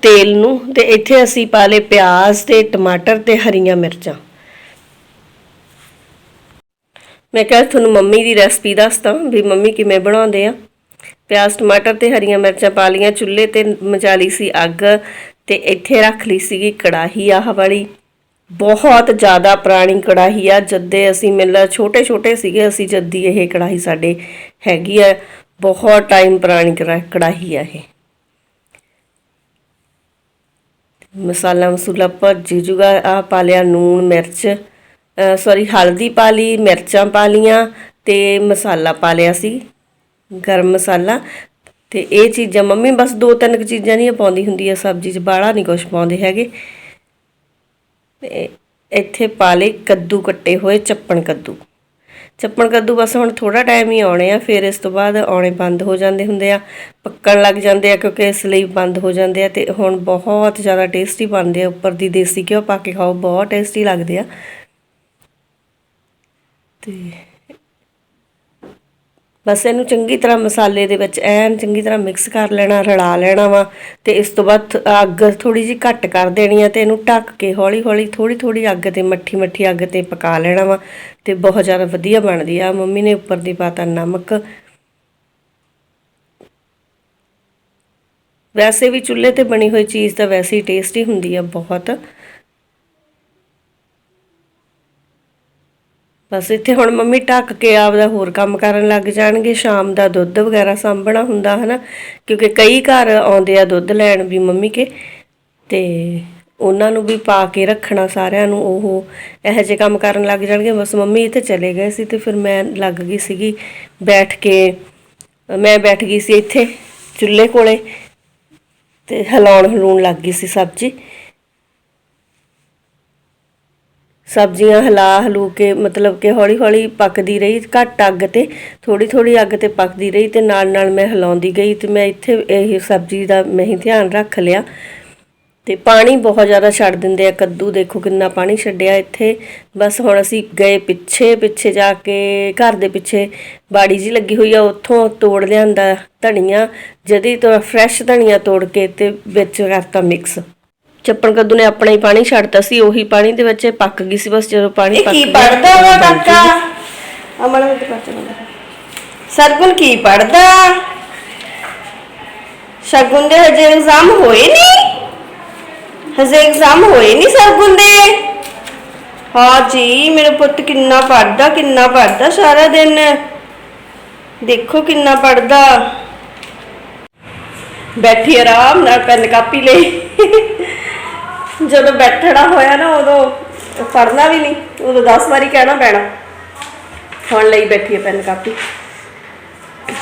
ਤੇਲ ਨੂੰ ਤੇ ਇੱਥੇ ਅਸੀਂ ਪਾ ਲਏ ਪਿਆਜ਼ ਤੇ ਟਮਾਟਰ ਤੇ ਹਰੀਆਂ ਮਿਰਚਾਂ। ਮੈਂ ਕਿਹਾ ਤੁਹਾਨੂੰ ਮੰਮੀ ਦੀ ਰੈਸਪੀ ਦੱਸਦਾ ਵੀ ਮੰਮੀ ਕਿਵੇਂ ਬਣਾਉਂਦੇ ਆ। ਪਿਆਜ਼, ਟਮਾਟਰ ਤੇ ਹਰੀਆਂ ਮਿਰਚਾਂ ਪਾ ਲੀਆਂ ਚੁੱਲ੍ਹੇ ਤੇ ਮਚਾ ਲਈ ਸੀ ਅੱਗ ਤੇ ਇੱਥੇ ਰੱਖ ਲਈ ਸੀਗੀ ਕੜਾਹੀ ਆਹ ਵਾਲੀ। ਬਹੁਤ ਜ਼ਿਆਦਾ ਪੁਰਾਣੀ ਕੜਾਹੀ ਆ, ਜਦੇ ਅਸੀਂ ਮਿਲ ਛੋਟੇ ਛੋਟੇ ਸੀਗੇ, ਅਸੀਂ ਜੱਦੀ ਇਹ ਕੜਾਹੀ ਸਾਡੇ ਹੈਗੀ ਆ। ਬਹੁਤ ਟਾਈਮ ਪੁਰਾਣੀ ਕੜਾਹੀ ਆ ਇਹ। ਮਸਾਲਾ ਮਸੂਲਾ ਭੱਜ ਜੂਗਾ ਆ ਪਾ ਲਿਆ ਨੂਣ, ਮਿਰਚ ਸੌਰੀ ਹਲਦੀ ਪਾ ਲਈ, ਮਿਰਚਾਂ ਪਾ ਲੀਆਂ ਤੇ ਮਸਾਲਾ ਪਾ ਲਿਆ ਸੀ, ਗਰਮ ਮਸਾਲਾ। ਤੇ ਇਹ ਚੀਜ਼ਾਂ, ਮੰਮੀ ਬਸ ਦੋ ਤਿੰਨ ਕੁ ਚੀਜ਼ਾਂ ਨਹੀਂ ਪਾਉਂਦੀ ਹੁੰਦੀ ਆ, ਸਬਜ਼ੀ 'ਚ ਬਾਹਲਾ ਨਹੀਂ ਕੁਝ ਪਾਉਂਦੇ ਹੈਗੇ। ਤੇ ਇੱਥੇ ਪਾ ਲਏ ਕੱਦੂ ਕੱਟੇ ਹੋਏ ਚੱਪਣ ਕੱਦੂ। ਚੱਪਣ ਕੱਦੂ ਬਸ ਹੁਣ ਥੋੜਾ ਟਾਈਮ ਹੀ ਆਉਣੇ ਆ, ਫਿਰ ਇਸ ਤੋਂ ਬਾਅਦ ਆਉਣੇ ਬੰਦ ਹੋ ਜਾਂਦੇ ਹੁੰਦੇ ਆ, ਪੱਕਣ ਲੱਗ ਜਾਂਦੇ ਆ ਕਿਉਂਕਿ ਇਸ ਲਈ ਬੰਦ ਹੋ ਜਾਂਦੇ ਆ ਤੇ ਹੁਣ ਬਹੁਤ ਜ਼ਿਆਦਾ ਟੇਸਟੀ ਬਣਦੇ ਆ, ਉੱਪਰ ਦੀ ਦੇਸੀ ਘਿਓ ਪਾ ਕੇ ਖਾਓ, ਬਹੁਤ ਟੇਸਟੀ ਲੱਗਦੇ ਆ। ਤੇ ਬਸ ਇਹਨੂੰ ਚੰਗੀ ਤਰ੍ਹਾਂ ਮਸਾਲੇ ਦੇ ਵਿੱਚ ਐਨ ਚੰਗੀ ਤਰ੍ਹਾਂ ਮਿਕਸ ਕਰ ਲੈਣਾ, ਰਲਾ ਲੈਣਾ ਵਾ ਤੇ ਇਸ ਤੋਂ ਬਾਅਦ ਥ- ਅੱਗ ਥੋੜੀ ਜਿਹੀ ਘੱਟ ਕਰ ਦੇਣੀ ਆ ਤੇ ਇਹਨੂੰ ਢੱਕ ਕੇ ਹੌਲੀ ਹੌਲੀ ਥੋੜੀ ਥੋੜੀ ਅੱਗ ਤੇ ਮੱਠੀ ਮੱਠੀ ਅੱਗ ਤੇ ਪਕਾ ਲੈਣਾ ਵਾ ਤੇ ਬਹੁਤ ਜ਼ਿਆਦਾ ਵਧੀਆ ਬਣਦੀ ਆ। ਮੰਮੀ ਨੇ ਉੱਪਰ ਦੀ ਪਾਤਾ ਨਮਕ। ਵੈਸੇ ਵੀ ਚੁੱਲ੍ਹੇ ਤੇ ਬਣੀ ਹੋਈ ਚੀਜ਼ ਤਾਂ ਵੈਸੇ ਹੀ ਟੇਸਟੀ ਹੁੰਦੀ ਆ ਬਹੁਤ। ਬਸ ਇੱਥੇ ਹੁਣ ਮੰਮੀ ਢੱਕ ਕੇ ਆਪਦਾ ਹੋਰ ਕੰਮ ਕਰਨ ਲੱਗ ਜਾਣਗੇ, ਸ਼ਾਮ ਦਾ ਦੁੱਧ ਵਗੈਰਾ ਸਾਂਭਣਾ ਹੁੰਦਾ ਹਨਾ, ਕਿਉਂਕਿ ਕਈ ਘਰ ਆਉਂਦੇ ਆ ਦੁੱਧ ਲੈਣ ਵੀ ਮੰਮੀ ਕੇ, ਤੇ ਉਹਨਾਂ ਨੂੰ ਵੀ ਪਾ ਕੇ ਰੱਖਣਾ ਸਾਰਿਆਂ ਨੂੰ, ਉਹ ਇਹੋ ਜਿਹੇ ਕੰਮ ਕਰਨ ਲੱਗ ਜਾਣਗੇ, ਬਸ ਮੰਮੀ ਇੱਥੇ ਚਲੇ ਗਏ ਸੀ ਤੇ ਫਿਰ ਮੈਂ ਲੱਗ ਗਈ ਸੀਗੀ ਬੈਠ ਕੇ, ਮੈਂ ਬੈਠ ਗਈ ਸੀ ਇੱਥੇ ਚੁੱਲ੍ਹੇ ਕੋਲੇ, ਤੇ ਹਿਲਾਉਣ ਹਲੂਣ ਲੱਗ ਗਈ ਸੀ ਸਬਜ਼ੀ ਸਬਜ਼ੀਆਂ ਹਿਲਾ ਹਲੂ ਕੇ, ਮਤਲਬ ਕਿ ਹੌਲੀ ਹੌਲੀ ਪੱਕਦੀ ਰਹੀ, ਘੱਟ ਅੱਗ ਤੇ ਥੋੜੀ ਥੋੜੀ ਅੱਗ ਤੇ ਪੱਕਦੀ ਰਹੀ ਤੇ ਨਾਲ ਨਾਲ ਮੈਂ ਹਿਲਾਉਂਦੀ ਗਈ ਤੇ ਮੈਂ ਇੱਥੇ ਇਹ ਸਬਜ਼ੀ ਦਾ ਮੈਂ ਹੀ ਧਿਆਨ ਰੱਖ ਲਿਆ। ਤੇ ਪਾਣੀ ਬਹੁਤ ਜ਼ਿਆਦਾ ਛੱਡ ਦਿੰਦੇ ਆ, ਕੱਦੂ ਦੇਖੋ ਕਿੰਨਾ ਪਾਣੀ ਛੱਡਿਆ ਇੱਥੇ। ਬਸ ਹੁਣ ਅਸੀਂ ਗਏ ਪਿੱਛੇ ਪਿੱਛੇ ਜਾ ਕੇ ਘਰ ਦੇ ਪਿੱਛੇ, ਬਾੜੀ ਜੀ ਲੱਗੀ ਹੋਈ ਆ, ਉੱਥੋਂ ਤੋੜ ਲਿਆਂਦਾ ਧਨੀਆ, ਜਦੀ ਤੋਂ ਫਰੈਸ਼ ਧਨੀਆ ਤੋੜ ਕੇ ਤੇ ਵਿੱਚ ਕਰਤਾ ਮਿਕਸ ਚੱਪਣ ਕੱਦੂ ਨੇ ਆਪਣਾ ਹੀ ਪਾਣੀ ਛੱਡਤਾ ਸੀ ਉਹੀ ਪਾਣੀ ਦੇ ਵਿੱਚ ਇਹ ਪੱਕ ਗਈ ਸੀ ਬਸ ਜਦੋਂ ਪਾਣੀ ਪੱਕ ਕੀ ਗਿਆ। ਪੜਦਾ ਵਾ ਬਣ ਗਈ। ਕਾਕਾ ਅਮਨ ਵਿੱਚ ਪੜਦਾ ਸਰਗੁਣ ਕੀ ਪੜਦਾ ਸ਼ਗੁਨ ਦੇ ਹਜੇ ਐਗਜ਼ਾਮ ਹੋਏ ਨਹੀਂ ਹਜੇ ਐਗਜ਼ਾਮ ਹੋਏ ਨਹੀਂ ਸਰਗੁਣ ਦੇ? ਹਾਂ ਜੀ ਮੇਰਾ ਪੁੱਤ ਕਿੰਨਾ ਪੜਦਾ ਕਿੰਨਾ ਪੜਦਾ ਸਾਰਾ ਦਿਨ। ਦੇਖੋ ਕਿੰਨਾ ਪੜਦਾ ਬੈਠੀ ਆਰਾਮ ਨਾਲ ਪੈਨ ਕਾਪੀ ਲਈ ਜਦੋਂ ਬੈਠਣਾ ਹੋਇਆ ਨਾ ਉਦੋਂ ਫੜਨਾ ਵੀ ਨਹੀਂ, ਉਦੋਂ 10 ਵਾਰੀ ਕਹਿਣਾ ਪੈਣਾ। ਹੁਣ ਲਈ ਬੈਠੀ ਹੈ ਪੈਨ ਕਾਪੀ।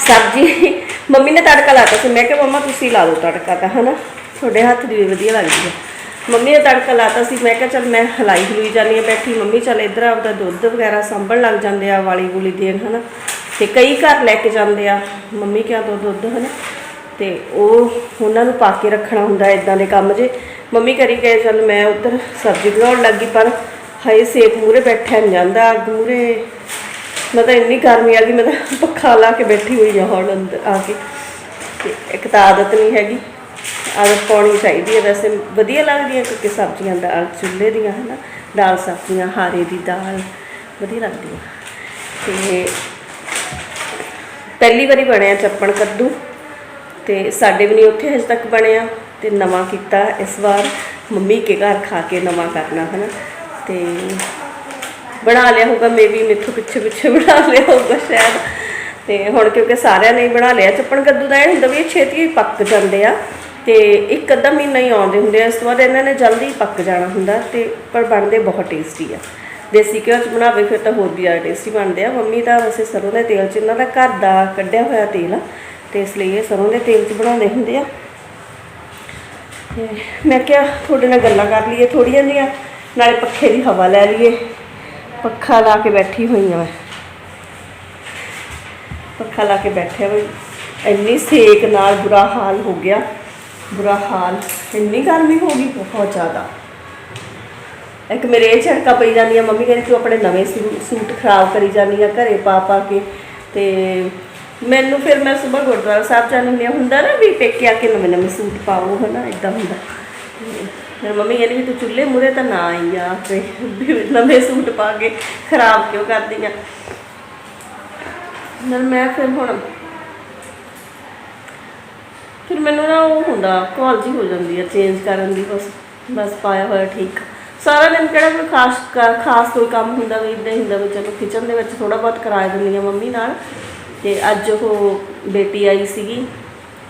ਸਬਜ਼ੀ, ਮੰਮੀ ਨੇ ਤੜਕਾ ਲਾਤਾ ਸੀ, ਮੈਂ ਕਿਹਾ ਮੰਮਾ ਤੁਸੀਂ ਲਾ ਦਿਓ ਤੜਕਾ ਤਾਂ, ਹਨਾ? ਤੁਹਾਡੇ ਹੱਥ ਦੀ ਵੀ ਵਧੀਆ ਲੱਗਦੀ ਹੈ ਮੰਮੀ ਨੇ ਤੜਕਾ ਲਾਤਾ ਸੀ, ਮੈਂ ਕਿਹਾ ਚਲ ਮੈਂ ਹਲਾਈ ਹਲੂਈ ਜਾਂਦੀ ਹਾਂ ਬੈਠੀ, ਮੰਮੀ ਚੱਲ ਇੱਧਰ ਆਪਦਾ ਦੁੱਧ ਵਗੈਰਾ ਸੰਭਣ ਲੱਗ ਜਾਂਦੇ ਆ ਵਾਲੀ ਵੂਲੀ ਦੇਣ ਹਨਾ? ਤੇ ਕਈ ਘਰ ਲੈ ਕੇ ਜਾਂਦੇ ਆ, ਮੰਮੀ ਕਿਹਾ ਦੋ ਦੁੱਧ, ਹਨਾ? ਤੇ ਉਹ ਉਹਨਾਂ ਨੂੰ ਪਾ ਕੇ ਰੱਖਣਾ ਹੁੰਦਾ ਇਦਾਂ ਦੇ ਕੰਮ ਜੇ। ਮੰਮੀ ਕਰੀ ਗਏ ਚੱਲ ਮੈਂ ਉੱਧਰ ਸਬਜ਼ੀ ਬਣਾਉਣ ਲੱਗੀ, ਪਰ ਹਾਏ ਸੇਕ ਮੂਰੇ ਬੈਠਾ ਨਹੀਂ ਜਾਂਦਾ, ਅੱਗ ਮੂਰੇ ਮੈਂ ਤਾਂ ਇੰਨੀ ਗਰਮੀ ਆ ਗਈ, ਮੈਂ ਤਾਂ ਪੱਖਾ ਲਾ ਕੇ ਬੈਠੀ ਹੋਈ ਆ ਹੁਣ ਅੰਦਰ ਆ ਕੇ। ਤੇ ਇੱਕ ਤਾਂ ਆਦਤ ਨਹੀਂ ਹੈਗੀ, ਆਦਤ ਪਾਉਣੀ ਚਾਹੀਦੀ ਹੈ ਵੈਸੇ। ਵਧੀਆ ਲੱਗਦੀਆਂ ਕਿਉਂਕਿ ਸਬਜ਼ੀਆਂ ਦਾ ਚੁੱਲ੍ਹੇ ਦੀਆਂ, ਹਨਾ? ਦਾਲ ਸਬਜ਼ੀਆਂ, ਹਾਰੇ ਦੀ ਦਾਲ, ਵਧੀਆ ਲੱਗਦੀ ਹੈ ਤੇ ਪਹਿਲੀ ਵਾਰੀ ਬਣਿਆ ਚੱਪਣ ਕੱਦੂ, ਤੇ ਸਾਡੇ ਵੀ ਨਹੀਂ ਉੱਥੇ ਹਜੇ ਤੱਕ ਬਣਿਆ। ਤੇ ਨਵਾਂ ਕੀਤਾ ਇਸ ਵਾਰ। ਮੰਮੀ ਕੇ ਘਰ ਖਾ ਕੇ ਨਵਾਂ ਕਰਨਾ, ਹਨਾ? ਤੇ ਬਣਾ ਲਿਆ ਹੋਊਗਾ ਮੇਬੀ ਮੇਥੋਂ ਪਿੱਛੇ ਪਿੱਛੇ ਬਣਾ ਲਿਆ ਹੋਊਗਾ ਸ਼ਾਇਦ। ਤੇ ਹੁਣ ਕਿਉਂਕਿ ਸਾਰਿਆਂ ਨੇ ਬਣਾ ਲਿਆ, ਚੱਪਣ ਕੱਦੂ ਦਾ ਇਹ ਹੁੰਦਾ ਵੀ ਇਹ ਛੇਤੀ ਪੱਕ ਜਾਂਦੇ ਆ। ਤੇ ਇੱਕ ਅੱਧਾ ਮਹੀਨਾ ਹੀ ਆਉਂਦੇ ਹੁੰਦੇ ਆ, ਇਸ ਤੋਂ ਬਾਅਦ ਇਹਨਾਂ ਨੇ ਜਲਦੀ ਪੱਕ ਜਾਣਾ ਹੁੰਦਾ ਤੇ ਪਰ ਬਣਦੇ ਬਹੁਤ ਟੇਸਟੀ ਆ। ਦੇਸੀ ਘਿਓ ਚ ਬਣਾਵੇ ਫਿਰ ਤਾਂ ਹੋਰ ਵੀ ਜ਼ਿਆਦਾ ਟੇਸਟੀ ਬਣਦੇ ਆ। ਮੰਮੀ ਤਾਂ ਵੈਸੇ ਸਰੋਂ ਦੇ ਤੇਲ ਚ ਇਹਨਾਂ ਦਾ ਘਰ ਦਾ ਕੱਢਿਆ ਹੋਇਆ ਤੇਲ ਆ, ਤੇ ਇਸ ਲਈ ਇਹ ਸਰੋਂ ਦੇ ਤੇਲ ਚ ਬਣਾਉਂਦੇ ਹੁੰਦੇ ਆ। ਤੇ ਮੈਂ ਕਿਹਾ ਤੁਹਾਡੇ ਨਾਲ ਗੱਲਾਂ ਕਰ ਲਈਏ ਥੋੜੀਆਂ ਜੀਆਂ ਨਾਲੇ ਪੱਖੇ ਦੀ ਹਵਾ ਲੈ ਲਈਏ। ਪੱਖਾ ਲਾ ਕੇ ਬੈਠੀ ਹੋਈ ਆ ਮੈਂ। ਪੱਖਾ ਲਾ ਕੇ ਬੈਠਿਆ ਵੀ ਇੰਨੀ ਸੇਕ ਨਾਲ ਬੁਰਾ ਹਾਲ ਹੋ ਗਿਆ। ਬੁਰਾ ਹਾਲ। ਇੰਨੀ ਗਰਮੀ ਹੋ ਗਈ ਬਹੁਤ ਜ਼ਿਆਦਾ। ਇੱਕ ਮੇਰੇ ਇਹ ਝਟਕਾ ਪਈ ਜਾਂਦੀਆਂ ਮੰਮੀ ਕਹਿੰਦੀ ਤੂੰ ਆਪਣੇ ਨਵੇਂ ਸੂ- ਸੂਟ ਖਰਾਬ ਕਰੀ ਜਾਂਦੀ ਆ, ਘਰੇ ਪਾ ਪਾ ਕੇ ਤੇ ਮੈਨੂੰ ਫਿਰ ਮੈਂ ਸਵੇਰ ਗੁਰਦੁਆਰਾ ਸਾਹਿਬ ਜਾਣ ਹੁੰਦੀ ਹੁੰਦਾ ਨਾ ਵੀ ਪੇਕੇ ਆ ਕੇ ਨਵੇਂ ਨਵੇਂ ਸੂਟ ਪਾਓ ਹਨਾ ਇਦਾਂ ਹੁੰਦਾ। ਫਿਰ ਮੰਮੀ ਕਹਿੰਦੀ ਵੀ ਤੂੰ ਚੁੱਲ੍ਹੇ ਮੂਰੇ ਤਾਂ ਨਾ ਆਈ ਆ ਤੇ ਵੀ ਸੂਟ ਪਾ ਕੇ ਖਰਾਬ ਕਿਉਂ ਕਰਦੀ ਆ। ਫਿਰ ਮੈਂ ਫਿਰ ਹੁਣ, ਫਿਰ ਮੈਨੂੰ ਨਾ ਉਹ ਹੁੰਦਾ ਕਾਲ ਜੀ ਹੋ ਜਾਂਦੀ ਆ ਚੇਂਜ ਕਰਨ ਦੀ, ਬਸ ਬਸ ਪਾਇਆ ਹੋਇਆ ਠੀਕ। ਸਾਰਾ ਦਿਨ ਕਿਹੜਾ ਕੋਈ ਖਾਸ ਖਾਸ ਕੋਈ ਕੰਮ ਹੁੰਦਾ ਵੀ ਇਦਾਂ ਹੀ ਹੁੰਦਾ ਵੀ ਚਲੋ ਕਿਚਨ ਦੇ ਵਿੱਚ ਥੋੜਾ ਬਹੁਤ ਕਰਾ ਦਿੰਦੀ ਆ ਮੰਮੀ ਨਾਲ। ਤੇ ਅੱਜ ਉਹ ਬੇਟੀ ਆਈ ਸੀਗੀ,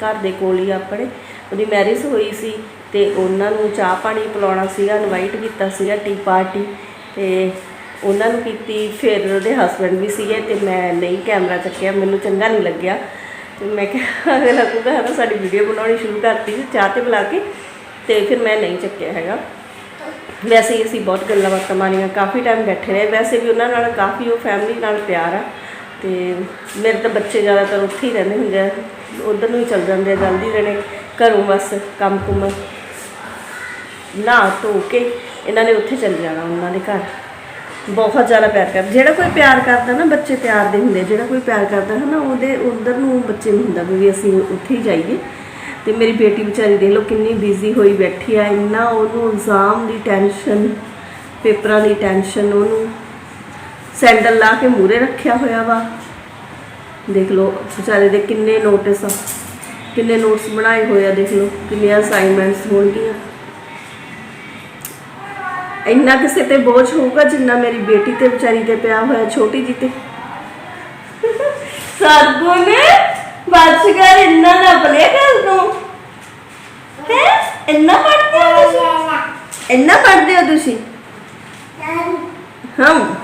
ਘਰ ਦੇ ਕੋਲ ਹੀ ਆਪਣੇ, ਉਹਦੀ ਮੈਰਿਜ ਹੋਈ ਸੀ ਤੇ ਉਹਨਾਂ ਨੂੰ ਚਾਹ ਪਾਣੀ ਪਿਲਾਉਣਾ ਸੀਗਾ ਇਨਵਾਈਟ ਕੀਤਾ ਸੀਗਾ ਟੀ ਪਾਰਟੀ ਤੇ ਉਹਨਾਂ ਨੂੰ ਕੀਤੀ, ਫਿਰ ਉਹਦੇ ਹਸਬੰਡ ਵੀ ਸੀਗੇ ਤੇ ਮੈਂ ਨਹੀਂ ਕੈਮਰਾ ਚੱਕਿਆ, ਮੈਨੂੰ ਚੰਗਾ ਨਹੀਂ ਲੱਗਿਆ। ਤੇ ਮੈਂ ਕਿਹਾ ਅਗਲਾ ਲੱਗੂਗਾ ਹੈ ਨਾ ਸਾਡੀ ਵੀਡੀਓ ਬਣਾਉਣੀ ਸ਼ੁਰੂ ਕਰਤੀ ਸੀ ਚਾਹ ਤੇ ਬੁਲਾ ਕੇ। ਤੇ ਫਿਰ ਮੈਂ ਨਹੀਂ ਚੱਕਿਆ ਹੈਗਾ। ਵੈਸੇ ਹੀ ਅਸੀਂ ਬਹੁਤ ਗੱਲਾਂ ਬਾਤਾਂ ਮਾਰੀਆਂ, ਕਾਫੀ ਟਾਈਮ ਬੈਠੇ ਰਹੇ, ਵੈਸੇ ਵੀ ਉਹਨਾਂ ਨਾਲ ਕਾਫੀ ਉਹ ਫੈਮਿਲੀ ਨਾਲ ਪਿਆਰ ਆ। ਤੇ ਮੇਰੇ ਤਾਂ ਬੱਚੇ ਜ਼ਿਆਦਾਤਰ ਉੱਥੇ ਹੀ ਰਹਿੰਦੇ ਹੁੰਦੇ ਆ। ਉਧਰ ਨੂੰ ਹੀ ਚਲ ਜਾਂਦੇ ਆ ਜਲਦੀ ਰਹਿਣੇ ਘਰੋਂ ਬਸ ਕੰਮ ਕੁਮ ਨਾ ਧੋ ਕੇ ਇਹਨਾਂ ਨੇ ਉੱਥੇ ਚਲ ਜਾਣਾ ਉਹਨਾਂ ਦੇ ਘਰ। ਬਹੁਤ ਜ਼ਿਆਦਾ ਪਿਆਰ ਕਰਦਾ ਜਿਹੜਾ ਕੋਈ ਪਿਆਰ ਕਰਦਾ ਨਾ, ਬੱਚੇ ਪਿਆਰ ਦੇ ਹੁੰਦੇ ਆ। ਜਿਹੜਾ ਕੋਈ ਪਿਆਰ ਕਰਦਾ ਹੈ ਨਾ, ਉਹਦੇ ਉਧਰ ਨੂੰ ਬੱਚੇ ਨੂੰ ਹੁੰਦਾ ਵੀ ਅਸੀਂ ਉੱਥੇ ਹੀ ਜਾਈਏ। ਤੇ ਮੇਰੀ ਬੇਟੀ ਵਿਚਾਰੀ ਦੇਖ ਲਓ ਕਿੰਨੀ ਬਿਜ਼ੀ ਹੋਈ ਬੈਠੀ ਆ। ਇੰਨਾ ਉਹਨੂੰ ਇਲਜ਼ਾਮ ਦੀ ਟੈਨਸ਼ਨ ਪੇਪਰਾਂ ਦੀ ਟੈਨਸ਼ਨ ਉਹਨੂੰ ਸੈਂਡਲ ਲਾ ਕੇ ਮੂਰੇ ਰੱਖਿਆ ਹੋਇਆ ਵਾ। ਦੇਖ ਲਓ ਵਿਚਾਰੇ ਦੇ ਕਿੰਨੇ ਨੋਟਿਸ ਆ। ਕਿੰਨੇ ਨੋਟਸ ਬਣਾਏ ਹੋਏ ਆ ਦੇਖ ਲਓ ਕਿੰਨੀਆਂ ਅਸਾਈਨਮੈਂਟਸ ਹੋਣਗੀਆਂ। ਇੰਨਾ ਕਿਸੇ ਤੇ ਬੋਝ ਹੋਊਗਾ ਜਿੰਨਾ ਮੇਰੀ ਬੇਟੀ ਤੇ ਵਿਚਾਰੀ ਤੇ ਪਿਆ ਹੋਇਆ ਛੋਟੀ ਜੀ ਤੇ। ਸਰਗੁਣ ਬਾਤ ਕਰ ਇੰਨਾ ਨਾ ਬਲੇ ਕਰ ਤੂੰ। ਹੈ? ਇੰਨਾ ਪੜਦੇ ਹੋ ਤੁਸੀਂ? ਇੰਨਾ ਪੜਦੇ ਹੋ ਤੁਸੀਂ? ਹਮ।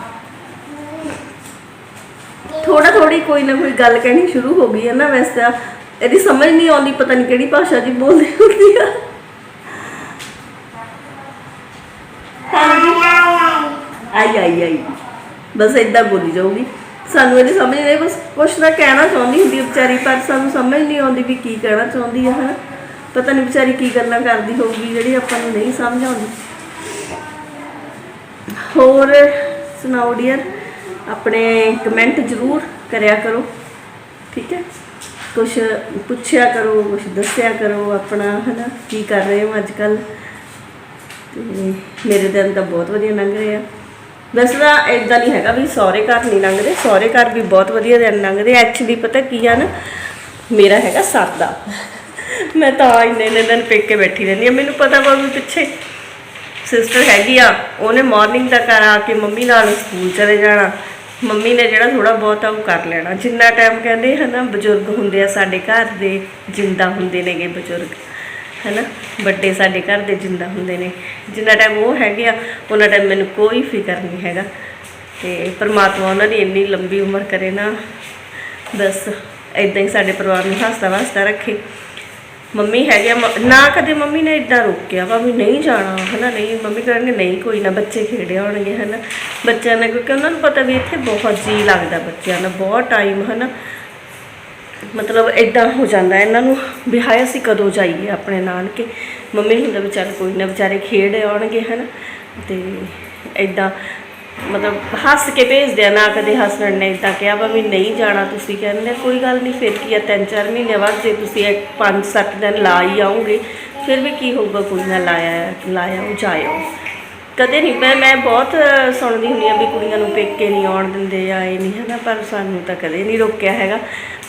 ਥੋੜਾ ਥੋੜੀ ਕੋਈ ਨਾ ਕੋਈ ਗੱਲ ਕਹਿਣੀ ਸ਼ੁਰੂ ਹੋ ਗਈ ਹੈ ਨਾ ਵੈਸੇ ਤਾਂ। ਇਹਦੀ ਸਮਝ ਨਹੀਂ ਆਉਂਦੀ, ਪਤਾ ਨਹੀਂ ਕਿਹੜੀ ਭਾਸ਼ਾ ਜੀ ਬੋਲਦੀ ਹੁੰਦੀ ਆ। ਹਾਂਜੀ ਆਈ ਆਈ ਆਈ। ਬਸ ਇਦਾਂ ਬੋਲੀ ਜਾਊਗੀ। ਸਾਨੂੰ ਇਹਦੀ ਸਮਝ ਨਹੀਂ ਬਸ ਕੁਛ ਨਾ ਕਹਿਣਾ ਚਾਹੁੰਦੀ ਹੁੰਦੀ ਵਿਚਾਰੀ, ਪਰ ਸਾਨੂੰ ਸਮਝ ਨਹੀਂ ਆਉਂਦੀ ਵੀ ਕੀ ਕਹਿਣਾ ਚਾਹੁੰਦੀ ਹੈ ਹਨਾ। ਪਤਾ ਨਹੀਂ ਵਿਚਾਰੀ ਕੀ ਗੱਲਾਂ ਕਰਦੀ ਹੋਊਗੀ, ਜਿਹੜੀ ਆਪਾਂ ਨੂੰ ਨਹੀਂ ਸਮਝ ਆਉਂਦੀ। ਹੋਰ, ਸੁਣਾਓ ਡੀਅਰ ਆਪਣੇ ਕਮੈਂਟ ਜ਼ਰੂਰ ਕਰਿਆ ਕਰੋ, ਠੀਕ ਹੈ? ਕੁਝ ਪੁੱਛਿਆ ਕਰੋ ਕੁਝ ਦੱਸਿਆ ਕਰੋ ਆਪਣਾ, ਹਨਾ? ਕੀ ਕਰ ਰਹੇ ਹੋ ਅੱਜ ਕੱਲ ਤੇ ਮੇਰੇ ਦਿਨ ਤਾਂ ਬਹੁਤ ਵਧੀਆ ਲੰਘ ਰਹੇ ਆ। ਵੈਸੇ ਤਾਂ ਇਦਾਂ ਨਹੀਂ ਹੈਗਾ ਵੀ ਸਹੁਰੇ ਘਰ ਨਹੀਂ ਲੰਘਦੇ, ਸਹੁਰੇ ਘਰ ਵੀ ਬਹੁਤ ਵਧੀਆ ਦਿਨ ਲੰਘਦੇ ਐਕਚੁਅਲੀ ਪਤਾ ਕੀ ਆ ਨਾ, ਮੇਰਾ ਹੈਗਾ ਸਰਦਾ ਮੈਂ ਤਾਂ ਇੰਨੇ ਇੰਨੇ ਦਿਨ ਪੇਕੇ ਬੈਠੀ ਰਹਿੰਦੀ ਆ ਮੈਨੂੰ ਪਤਾ ਵਾ ਵੀ ਪਿੱਛੇ ਸਿਸਟਰ ਹੈਗੀ ਆ, ਉਹਨੇ ਮਾਰਨਿੰਗ ਤੱਕ ਆ ਕੇ ਮੰਮੀ ਨਾਲ ਸਕੂਲ ਚਲੇ ਜਾਣਾ। ਮੰਮੀ ਨੇ ਜਿਹੜਾ ਥੋੜਾ ਬਹੁਤਾ ਉਹ ਕਰ ਲੈਣਾ। ਜਿੰਨਾ ਟਾਈਮ ਕਹਿੰਦੇ ਹਨਾ, ਬਜ਼ੁਰਗ ਹੁੰਦੇ ਆ ਸਾਡੇ ਘਰ ਦੇ, ਜਿੰਦਾ ਹੁੰਦੇ ਨੇਗੇ ਬਜ਼ੁਰਗ, ਹਨਾ? ਵੱਡੇ ਸਾਡੇ ਘਰ ਦੇ ਜਿੰਦਾ ਹੁੰਦੇ ਨੇ। ਜਿੰਨਾ ਟਾਈਮ ਉਹ ਹੈਗੇ ਆ, ਉਹਨਾਂ ਟਾਈਮ ਮੈਨੂੰ ਕੋਈ ਫਿਕਰ ਨਹੀਂ ਹੈਗਾ। ਤੇ ਪਰਮਾਤਮਾ ਉਹਨਾਂ ਦੀ ਇੰਨੀ ਲੰਬੀ ਉਮਰ ਕਰੇ ਨਾ, ਬਸ ਇਦਾਂ ਹੀ ਸਾਡੇ ਪਰਿਵਾਰ ਨੂੰ ਹੱਸਦਾ ਵਸਦਾ ਰੱਖੇ। ਮੰਮੀ ਹੈਗੇ ਆ, ਮ- ਨਾ ਕਦੇ ਮੰਮੀ ਨੇ ਇਦਾਂ ਰੋਕਿਆ ਵਾ ਵੀ ਨਹੀਂ ਜਾਣਾ ਹਨਾ ਨਹੀਂ ਮੰਮੀ ਕਹਿਣਗੇ ਨਹੀਂ ਕੋਈ ਨਾ ਬੱਚੇ ਖੇਡੇ ਹੋਣਗੇ ਹਨਾ। ਬੱਚਿਆਂ ਨੇ ਕਿਉਂਕਿ ਉਹਨਾਂ ਨੂੰ ਪਤਾ ਵੀ ਇੱਥੇ ਬਹੁਤ ਜੀ ਲੱਗਦਾ ਬੱਚਿਆਂ ਨਾਲ ਬਹੁਤ ਟਾਈਮ ਹਨਾ। ਮਤਲਬ ਇਦਾਂ ਹੋ ਜਾਂਦਾ ਇਹਨਾਂ ਨੂੰ ਵੀ ਅਸੀਂ ਕਦੋਂ ਜਾਈਏ ਆਪਣੇ ਨਾਨਕੇ। ਮੰਮੀ ਹੁੰਦਾ ਵੀ ਚੱਲ ਕੋਈ ਨਾ ਵਿਚਾਰੇ ਖੇਡ ਆਉਣਗੇ ਹਨਾ। ਤੇ ਇਦਾਂ ਮਤਲਬ ਹੱਸ ਕੇ ਭੇਜਦੇ ਆ, ਨਾ ਕਦੇ ਹਸਬੰਡ ਨੇ ਇਦਾਂ ਕਿਹਾ ਵਾ ਵੀ ਨਹੀਂ ਜਾਣਾ ਤੁਸੀਂ। ਕਹਿੰਦੇ ਕੋਈ ਗੱਲ ਨਹੀਂ, ਫਿਰ ਕੀ ਆ, ਤਿੰਨ ਚਾਰ ਮਹੀਨੇ ਬਾਅਦ ਜੇ ਤੁਸੀਂ ਇੱਕ ਪੰਜ ਸੱਤ ਦਿਨ ਲਾ ਹੀ ਆਉਂਗੇ ਫਿਰ ਵੀ ਕੀ ਹੋਊਗਾ, ਕੋਈ ਨਾ ਲਾਇਆ ਲਾਇਆ, ਉਹ ਜਾਇਓ। ਕਦੇ ਨਹੀਂ, ਮੈਂ ਮੈਂ ਬਹੁਤ ਸੁਣਦੀ ਹੁੰਦੀ ਆ ਵੀ ਕੁੜੀਆਂ ਨੂੰ ਪੇਕੇ ਨਹੀਂ ਆਉਣ ਦਿੰਦੇ ਆ, ਇਹ ਨਹੀਂ ਹੈਗਾ, ਪਰ ਸਾਨੂੰ ਤਾਂ ਕਦੇ ਨਹੀਂ ਰੋਕਿਆ ਹੈਗਾ।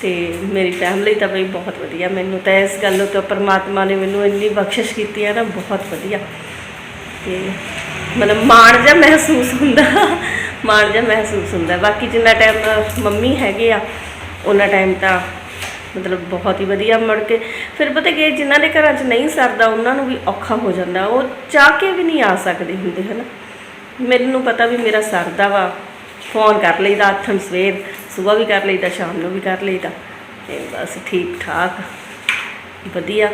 ਤੇ ਮੇਰੀ ਫੈਮਿਲੀ ਤਾਂ ਬਈ ਬਹੁਤ ਵਧੀਆ, ਮੈਨੂੰ ਤਾਂ ਇਸ ਗੱਲ ਤੋਂ ਪਰਮਾਤਮਾ ਨੇ ਮੈਨੂੰ ਇੰਨੀ ਬਖਸ਼ਿਸ਼ ਕੀਤੀ ਹੈ ਨਾ, ਬਹੁਤ ਵਧੀਆ। ਤੇ ਮਤਲਬ ਮਾਣ ਜਿਹਾ ਮਹਿਸੂਸ ਹੁੰਦਾ, ਮਾਣ ਜਿਹਾ ਮਹਿਸੂਸ ਹੁੰਦਾ। ਬਾਕੀ ਜਿੰਨਾ ਟਾਈਮ ਮੰਮੀ ਹੈਗੇ ਆ, ਉਹਨਾਂ ਟਾਈਮ ਤਾਂ ਮਤਲਬ ਬਹੁਤ ਹੀ ਵਧੀਆ ਮੁੜ ਕੇ। ਫਿਰ ਪਤਾ ਕਿ ਜਿਨ੍ਹਾਂ ਦੇ ਘਰਾਂ 'ਚ ਨਹੀਂ ਸਰਦਾ, ਉਹਨਾਂ ਨੂੰ ਵੀ ਔਖਾ ਹੋ ਜਾਂਦਾ। ਉਹ ਚਾਹ ਕੇ ਵੀ ਨਹੀਂ ਆ ਸਕਦੇ ਹੁੰਦੇ, ਹਨਾ? ਮੈਨੂੰ ਪਤਾ ਵੀ ਮੇਰਾ ਸਰਦਾ ਵਾ। ਫੋਨ ਕਰ ਲਈਦਾ ਆਥਣ ਸਵੇਰ ਸਵੇਰ ਵੀ ਕਰ ਲਈਦਾ, ਸ਼ਾਮ ਨੂੰ ਵੀ ਕਰ ਲਈਦਾ। ਤੇ ਬਸ ਠੀਕ ਠਾਕ ਵਧੀਆ।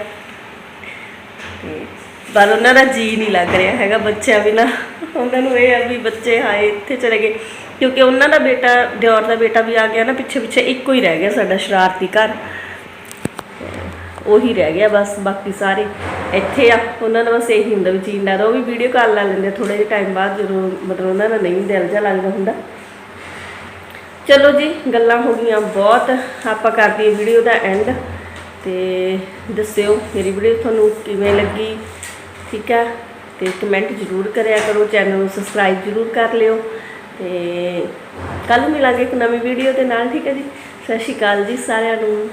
ਤੇ ਪਰ ਉਹਨਾਂ ਦਾ ਜੀ ਨਹੀਂ ਲੱਗ ਰਿਹਾ ਹੈਗਾ ਬੱਚਿਆਂ ਬਿਨਾ। ਉਹਨਾਂ ਨੂੰ ਇਹ ਆ ਵੀ ਬੱਚੇ ਹਾਏ, ਇੱਥੇ ਚਲੇ ਗਏ। ਕਿਉਂਕਿ ਉਹਨਾਂ ਦਾ ਬੇਟਾ, ਦਿਓਰ ਦਾ ਬੇਟਾ ਵੀ ਆ ਗਿਆ ਨਾ ਪਿੱਛੇ ਪਿੱਛੇ ਇੱਕੋ ਹੀ ਰਹਿ ਗਿਆ ਸਾਡਾ ਸ਼ਰਾਰਤੀ ਘਰ। ਉਹੀ ਰਹਿ ਗਿਆ ਬਸ, ਬਾਕੀ ਸਾਰੇ ਇੱਥੇ ਆ। ਉਹਨਾਂ ਦਾ ਬਸ ਇਹੀ ਹੁੰਦਾ ਵੀ ਜੀ ਲੱਗਦਾ ਉਹ ਵੀ ਵੀਡੀਓ ਕਾਲ ਲਾ ਲੈਂਦੇ ਥੋੜੇ ਜਿਹੇ ਟਾਈਮ ਬਾਅਦ ਜਦੋਂ ਮਤਲਬ ਉਹਨਾਂ ਦਾ ਨਹੀਂ ਦਿਲ ਜਿਹਾ ਲੱਗਦਾ ਹੁੰਦਾ। ਚਲੋ ਜੀ, ਗੱਲਾਂ ਹੋ ਗਈਆਂ ਬਹੁਤ। ਆਪਾਂ ਕਰਦੀ ਵੀਡੀਓ ਦਾ ਐਂਡ ਤੇ ਦੱਸਿਓ ਮੇਰੀ ਵੀਡੀਓ ਤੁਹਾਨੂੰ ਕਿਵੇਂ ਲੱਗੀ? ਠੀਕ ਹੈ ਤੇ ਕਮੈਂਟ ਜ਼ਰੂਰ ਕਰਿਆ ਕਰੋ ਚੈਨਲ ਨੂੰ ਸਬਸਕ੍ਰਾਈਬ ਜ਼ਰੂਰ ਕਰ ਲਿਓ। ਤੇ ਕੱਲ ਮਿਲਾਂਗੇ ਇੱਕ ਨਵੀਂ ਵੀਡੀਓ ਦੇ ਨਾਲ, ਠੀਕ ਹੈ ਜੀ? ਸਤਿ ਸ਼੍ਰੀ ਅਕਾਲ ਜੀ ਸਾਰਿਆਂ ਨੂੰ।